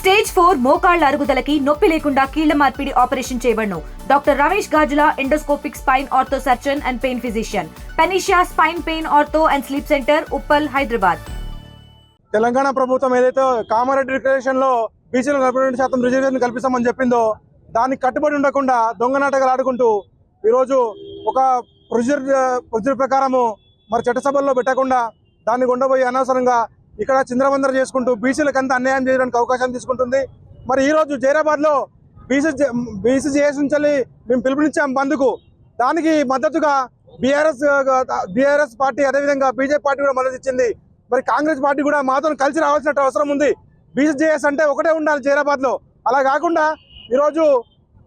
Stage four మోకాళ్ళ అరుగుదలకి నొప్పి లేకుండా కీళ్ళ మార్పిడి ఆపరేషన్ చేయబడును. Doctor Ramesh Gajula endoscopic spine ortho surgeon and pain physician. Panacea spine pain ortho and sleep centre Uppal Hyderabad. Telangana ప్రభుత్వం ఏదైతే కామారెడ్డి రిక్రియేషన్లో బీసీలు నలభై రెండు శాతం రిజర్వేషన్ కల్పిస్తామని చెప్పిందో దానికి కట్టుబడి ఉండకుండా దొంగ నాటకాలు ఆడుకుంటూ ఈరోజు ఒక ప్రొసీజర్ ప్రొసీజర్ ప్రకారము మరి చట్టసభల్లో పెట్టకుండా దాన్ని ఉండబోయి అనవసరంగా ఇక్కడ చింద్రబందర చేసుకుంటూ బీసీలకు అంతా అన్యాయం చేయడానికి అవకాశం తీసుకుంటుంది. మరి ఈరోజు జైరాబాద్లో బీసీ బీసీ జేఎస్ నుంచి మేము పిలుపునిచ్చాం బంద్కు. దానికి మద్దతుగా బీఆర్ఎస్ బీఆర్ఎస్ పార్టీ అదేవిధంగా బీజేపీ పార్టీ కూడా మద్దతు ఇచ్చింది. మరి కాంగ్రెస్ పార్టీ కూడా మాతో కలిసి రావాల్సిన అవసరం ఉంది. బీసీజేఎస్ అంటే ఒకటే ఉండాలి జైరాబాద్లో. అలా కాకుండా ఈరోజు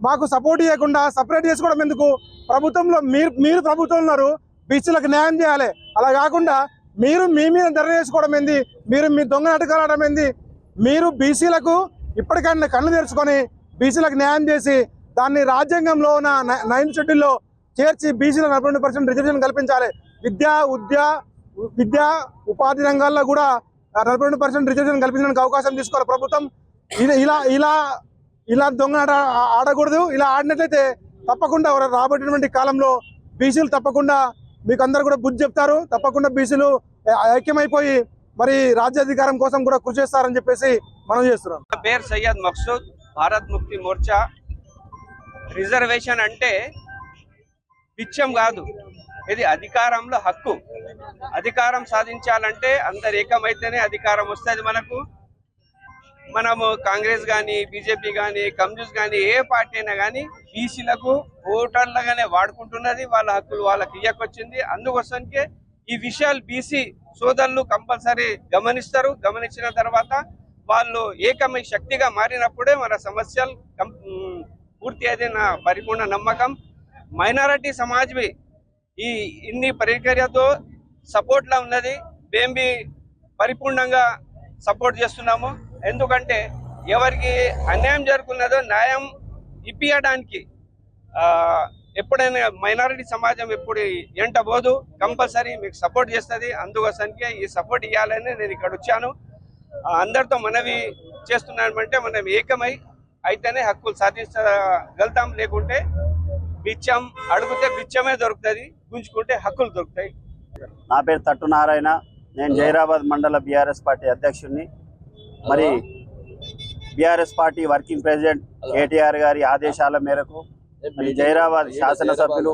మాకు సపోర్ట్ చేయకుండా సపరేట్ చేసుకోవడం ఎందుకు? ప్రభుత్వంలో మీరు మీరు ప్రభుత్వం ఉన్నారు బీసీలకు న్యాయం చేయాలి. అలా కాకుండా మీరు మీ మీద ధర చేసుకోవడం ఏంది? మీరు మీ దొంగ నాటకాలు ఆడడం ఏంది? మీరు బీసీలకు ఇప్పటికైనా కళ్ళు తెరుచుకొని బీసీలకు న్యాయం చేసి దాన్ని రాజ్యాంగంలో ఉన్న నైన్ షెడ్యూల్లో చేర్చి బీసీలో నలభై రెండు పర్సెంట్ రిజర్వేషన్ కల్పించాలి. విద్యా ఉద్యా విద్యా ఉపాధి రంగాల్లో కూడా నలభై రెండు పర్సెంట్ రిజర్వేషన్ కల్పించడానికి అవకాశం తీసుకోవాలి ప్రభుత్వం. ఇలా ఇలా ఇలా ఇలా దొంగ ఆడకూడదు. ఇలా ఆడినట్లయితే తప్పకుండా రాబోయేటువంటి కాలంలో బీసీలు తప్పకుండా మీకు అందరు కూడా బుద్ధి చెప్తారు. తప్పకుండా బీసీలు ఐక్యమైపోయి మరి రాజ్యాధికారం కోసం కూడా కృషి చేస్తారని చెప్పేసి మనం చేస్తున్నాం. పేరు సయ్యద్ మక్సూద్ భారత్ ముక్తి మోర్చా. రిజర్వేషన్ అంటే పిచ్చం కాదు. ఇది అధికారంలో హక్కు. అధికారం సాధించాలంటే అందరు ఏకమైతేనే అధికారం వస్తుంది మనకు. మనము కాంగ్రెస్ కానీ బీజేపీ కానీ కమ్యూనిస్ట్ కానీ ఏ పార్టీ అయినా కానీ బీసీలకు ఓటర్లుగానే వాడుకుంటున్నది వాళ్ళ హక్కులు వాళ్ళకి ఇయ్యకొచ్చింది. అందుకోసంకే ఈ విషయాలు బీసీ సోదరులు కంపల్సరీ గమనిస్తారు. గమనించిన తర్వాత వాళ్ళు ఏకమై శక్తిగా మారినప్పుడే మన సమస్యలు కం- పూర్తి అయితే నా పరిపూర్ణ నమ్మకం. మైనారిటీ సమాజ్వి ఈ ఇన్ని పరికర్యతో సపోర్ట్లా ఉన్నది. మేము బి పరిపూర్ణంగా సపోర్ట్ చేస్తున్నాము. ఎందుకంటే ఎవరికి అన్యాయం జరుగుతున్నదో న్యాయం ఇప్పించడానికి ఎప్పుడైనా మైనారిటీ సమాజం ఎప్పుడు ఎంటబోదు కంపల్సరీ మీకు సపోర్ట్ చేస్తుంది. అందుకోసానికి ఈ సపోర్ట్ ఇవ్వాలని నేను ఇక్కడ వచ్చాను. అందరితో మనవి చేస్తున్నామంటే మనం ఏకమై అయితేనే హక్కులు సాధించగలుగుతాం. లేకుంటే బిచ్చం అడిగితే బిచ్చమే దొరుకుతుంది గుంజుకుంటే హక్కులు దొరుకుతాయి. నా పేరు తట్టు నారాయణ. నేను జైరాబాద్ మండల బీఆర్ఎస్ పార్టీ అధ్యక్షుడిని. మరి BRS party working president KTR గారి ఆదేశాల మేరకు మరి జైరాబాద్ శాసనసభ్యులు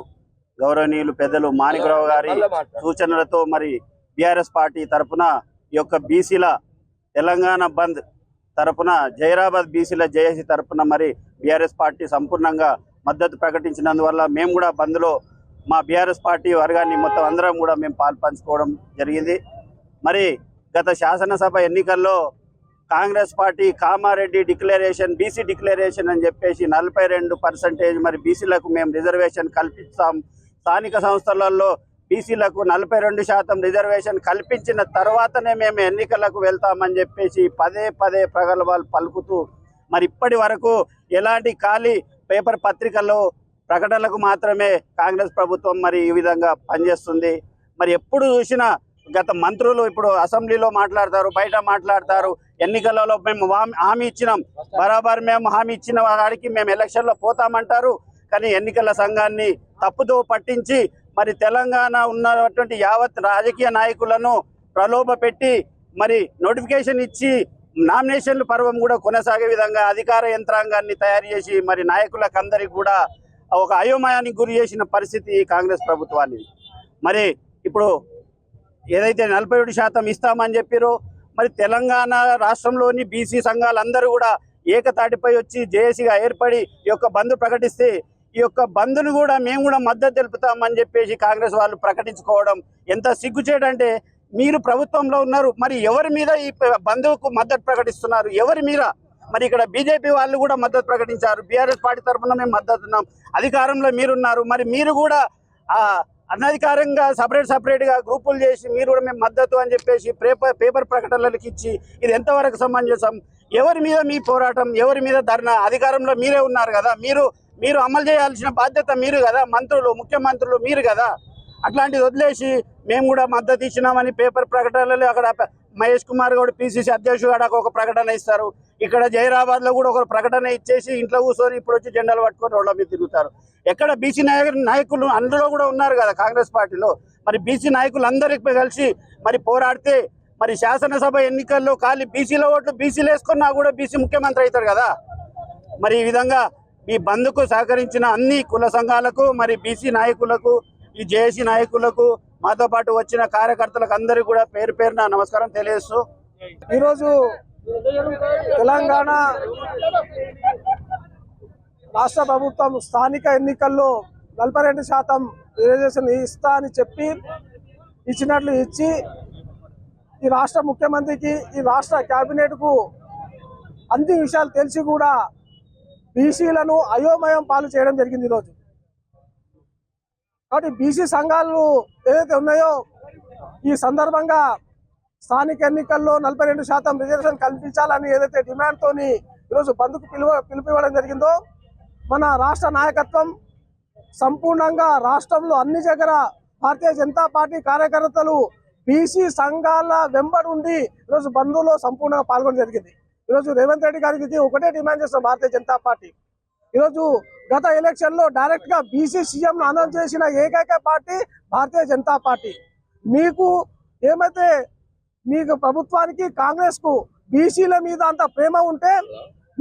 గౌరవనీయులు పెద్దలు మాణికరావు గారి సూచనలతో మరి బీఆర్ఎస్ పార్టీ తరపున ఈ యొక్క బీసీల తెలంగాణ బంద్ తరపున జైరాబాద్ బీసీల జేఏసీ తరపున మరి బీఆర్ఎస్ పార్టీ సంపూర్ణంగా మద్దతు ప్రకటించినందువల్ల మేము కూడా బంద్లో మా బీఆర్ఎస్ పార్టీ వర్గాన్ని మొత్తం అందరం కూడా మేము పాల్పంచుకోవడం జరిగింది. మరి గత శాసనసభ ఎన్నికల్లో Congress party Kamareddy declaration BC declaration అని చెప్పేసి నలభై రెండు పర్సెంటేజ్ మరి బీసీలకు మేము రిజర్వేషన్ కల్పిస్తాం. స్థానిక సంస్థలలో బీసీలకు నలభై రెండు శాతం రిజర్వేషన్ కల్పించిన తర్వాతనే మేము ఎన్నికలకు వెళ్తామని చెప్పేసి పదే పదే ప్రగల్భాలు పలుకుతూ మరి ఇప్పటి వరకు ఎలాంటి ఖాళీ పేపర్ పత్రికల్లో ప్రకటనలకు మాత్రమే కాంగ్రెస్ ప్రభుత్వం మరి ఈ విధంగా పనిచేస్తుంది. మరి ఎప్పుడు చూసినా గత మంత్రులు ఇప్పుడు అసెంబ్లీలో మాట్లాడతారు బయట మాట్లాడతారు. ఎన్నికలలో మేము హామీ- ఇచ్చినాం. బరాబర్ మేము హామీ ఇచ్చిన వాడికి మేము ఎలక్షన్లో పోతామంటారు. కానీ ఎన్నికల సంఘాన్ని తప్పుదో పట్టించి మరి తెలంగాణ ఉన్నటువంటి యావత్ రాజకీయ నాయకులను ప్రలోభ పెట్టి మరి నోటిఫికేషన్ ఇచ్చి నామినేషన్లు పర్వం కూడా కొనసాగే విధంగా అధికార యంత్రాంగాన్ని తయారు చేసి మరి నాయకులకు అందరికి కూడా ఒక అయోమయానికి గురి చేసిన పరిస్థితి కాంగ్రెస్ ప్రభుత్వాన్ని మరి ఇప్పుడు ఏదైతే నలభై ఏడు శాతం ఇస్తామని చెప్పారో మరి తెలంగాణ రాష్ట్రంలోని బీసీ సంఘాలందరూ కూడా ఏకతాటిపై వచ్చి జేఏసీగా ఏర్పడి ఈ యొక్క బంద్ ప్రకటిస్తే ఈ యొక్క బంద్ను కూడా మేము కూడా మద్దతు తెలుపుతామని చెప్పేసి కాంగ్రెస్ వాళ్ళు ప్రకటించుకోవడం ఎంత సిగ్గుచేటంటే మీరు ప్రభుత్వంలో ఉన్నారు మరి ఎవరి మీద ఈ బంధువుకు మద్దతు ప్రకటిస్తున్నారు? ఎవరి మీద? మరి ఇక్కడ బీజేపీ వాళ్ళు కూడా మద్దతు ప్రకటించారు బీఆర్ఎస్ పార్టీ తరఫున మేము మద్దతు ఉన్నాం అధికారంలో మీరున్నారు మరి మీరు కూడా అనధికారంగా సపరేట్ సపరేట్గా గ్రూపులు చేసి మీరు కూడా మేము మద్దతు అని చెప్పేసి పేపర్ పేపర్ ప్రకటనలకు ఇచ్చి ఇది ఎంతవరకు సమంజసం? ఎవరి మీద మీ పోరాటం ఎవరి మీద ధర్నా? అధికారంలో మీరే ఉన్నారు కదా. మీరు మీరు అమలు చేయాల్సిన బాధ్యత మీరు కదా. మంత్రులు ముఖ్యమంత్రులు మీరు కదా. అట్లాంటిది వదిలేసి మేము కూడా మద్దతు ఇచ్చినామని పేపర్ ప్రకటనలు అక్కడ మహేష్ కుమార్ గౌడ్ పిసిసి అధ్యక్షుడు అక్కడ ఒక ప్రకటన ఇస్తారు. ఇక్కడ జైరాబాద్లో కూడా ఒక ప్రకటన ఇచ్చేసి ఇంట్లో కూర్చొని ఇప్పుడు వచ్చి జెండాలు పట్టుకొని రోడ్ల మీద తిరుగుతారు. ఎక్కడ బీసీ నాయకులు నాయకులు అందులో కూడా ఉన్నారు కదా కాంగ్రెస్ పార్టీలో. మరి బీసీ నాయకులు కలిసి మరి పోరాడితే మరి శాసనసభ ఎన్నికల్లో ఖాళీ బీసీలో ఓట్లు బీసీలు వేసుకున్నా కూడా బీసీ ముఖ్యమంత్రి అవుతారు కదా. మరి ఈ విధంగా ఈ బంద్కు సహకరించిన అన్ని కుల సంఘాలకు మరి బీసీ నాయకులకు ఈ జేఏసీ నాయకులకు మాతో పాటు వచ్చిన కార్యకర్తలకు అందరికీ కూడా పేరు పేరున నమస్కారం తెలియజేస్తూ ఈరోజు తెలంగాణ రాష్ట్ర ప్రభుత్వం స్థానిక ఎన్నికల్లో నలభై రెండు శాతం రిజర్వేషన్ ఇస్తా అని చెప్పి ఇచ్చినట్లు ఇచ్చి ఈ రాష్ట్ర ముఖ్యమంత్రికి ఈ రాష్ట్ర కేబినెట్కు అన్ని విషయాలు తెలిసి కూడా బీసీలను అయోమయం పాలు చేయడం జరిగింది ఈరోజు. కాబట్టి బీసీ సంఘాలు ఏదైతే ఉన్నాయో ఈ సందర్భంగా స్థానిక ఎన్నికల్లో నలభై రెండు శాతం రిజర్వేషన్ కల్పించాలని ఏదైతే డిమాండ్ తోని ఈరోజు బంద్కు పిలువ పిలిపివ్వడం జరిగిందో మన రాష్ట్ర నాయకత్వం సంపూర్ణంగా రాష్ట్రంలో అన్ని దగ్గర భారతీయ జనతా పార్టీ కార్యకర్తలు బీసీ సంఘాల వెంబడి ఈరోజు బంధువులో సంపూర్ణంగా పాల్గొనడం జరిగింది. ఈరోజు రేవంత్ రెడ్డి గారికి ఒకటే డిమాండ్ చేస్తున్న భారతీయ జనతా పార్టీ. ఈరోజు గత ఎలక్షన్లో డైరెక్ట్గా బీసీ సీఎం అనౌన్స్ చేసిన ఏకైక పార్టీ భారతీయ జనతా పార్టీ. మీకు ఏమైతే మీకు ప్రభుత్వానికి కాంగ్రెస్కు బీసీల మీద అంత ప్రేమ ఉంటే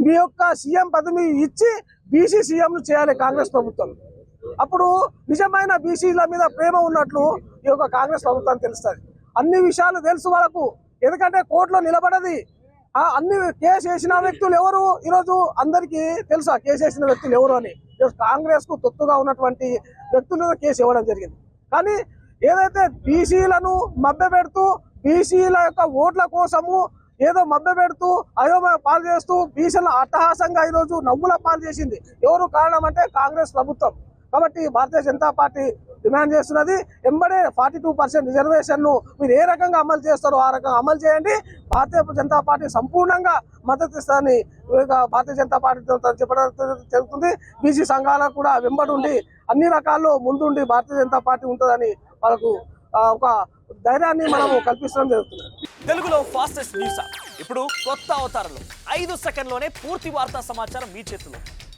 మీ యొక్క సీఎం పదవి ఇచ్చి బీసీ సీఎం చేయాలి కాంగ్రెస్ ప్రభుత్వం. అప్పుడు నిజమైన బీసీల మీద ప్రేమ ఉన్నట్లు ఈ యొక్క కాంగ్రెస్ ప్రభుత్వానికి తెలుస్తుంది. అన్ని విషయాలు తెలుసు వాళ్ళకు. ఎందుకంటే కోర్టులో నిలబడది అన్ని కేసు వేసిన వ్యక్తులు ఎవరు? ఈరోజు అందరికీ తెలుసా కేసు వేసిన వ్యక్తులు ఎవరు అని? కాంగ్రెస్కు తొత్తుగా ఉన్నటువంటి వ్యక్తులు కేసు ఇవ్వడం జరిగింది. కానీ ఏదైతే బీసీలను మభ్యపెడుతూ బీసీల యొక్క ఓట్ల కోసము ఏదో మభ్యపెడుతూ అయోమయ పాలు చేస్తూ బీసీలను అట్టహాసంగా ఈరోజు నవ్వుల పాలు చేసింది. ఎవరు కారణం అంటే కాంగ్రెస్ ప్రభుత్వం. కాబట్టి భారతీయ జనతా పార్టీ డిమాండ్ చేస్తున్నది. ఎంబడే ఫార్టీ టూ పర్సెంట్ రిజర్వేషన్ను మీరు ఏ రకంగా అమలు చేస్తారో ఆ రకంగా అమలు చేయండి. భారతీయ జనతా పార్టీ సంపూర్ణంగా మద్దతు ఇస్తారని భారతీయ జనతా పార్టీ చెప్పడం జరుగుతుంది. బీసీ సంఘాలకు కూడా వెంబడి ఉండి అన్ని రకాల్లో ముందుండి భారతీయ జనతా పార్టీ ఉంటుందని వాళ్ళకు ఒక ధైర్యాన్ని మనము కల్పించడం జరుగుతుంది. తెలుగులో ఫాస్టెస్ట్ న్యూస్. ఇప్పుడు కొత్త అవతారంలో ఐదు సెకండ్లోనే పూర్తి వార్తా సమాచారం మీ చేతిలో.